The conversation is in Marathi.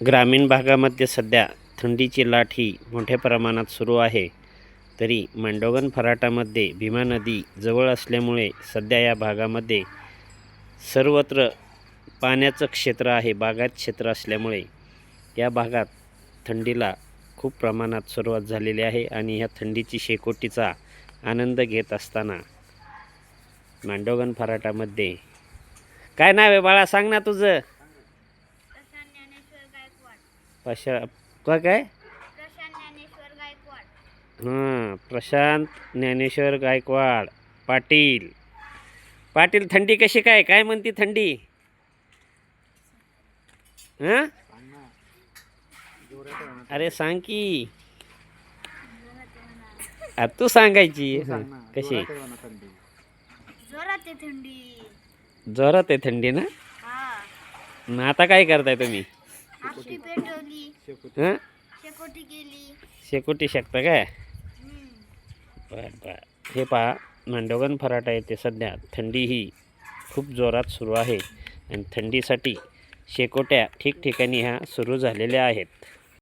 ग्रामीण भागामध्ये सध्या थंडीची लाट ही मोठ्या प्रमाणात सुरू आहे. तरी मांडोगन फराटामध्ये भीमा नदी जवळ असल्यामुळे सध्या या भागामध्ये सर्वत्र पाण्याचं क्षेत्र आहे बागायत क्षेत्र असल्यामुळे या भागात थंडीला खूप प्रमाणात सुरुवात झालेली आहे आणि ह्या थंडीची शेकोटीचा आनंद घेत असताना मांडोगन फराटामध्ये काय नाव आहे बाळा? सांग ना तुझं. पशा का काय? प्रशांत ज्ञानेश्वर गायकवाड. हां प्रशांत ज्ञानेश्वर गायकवाड पाटील. पाटील थंडी कशी काय? काय म्हणती थंडी? हां? अरे सांग की. आ, तू सांगायची. कशी? जोरात आहे थंडी. जोरात आहे थंडी ना? हा. मग आता काय करताय तुम्ही? हां? शेकोटी शकता काय. बर बर. हे पहा मांडोगन फराटा येथे सध्या. थंडी ही खूप जोरात सुरू आहे. आणि थंडीसाठी शेकोट्या ठिकठिकाणी ह्या सुरू झालेल्या आहेत.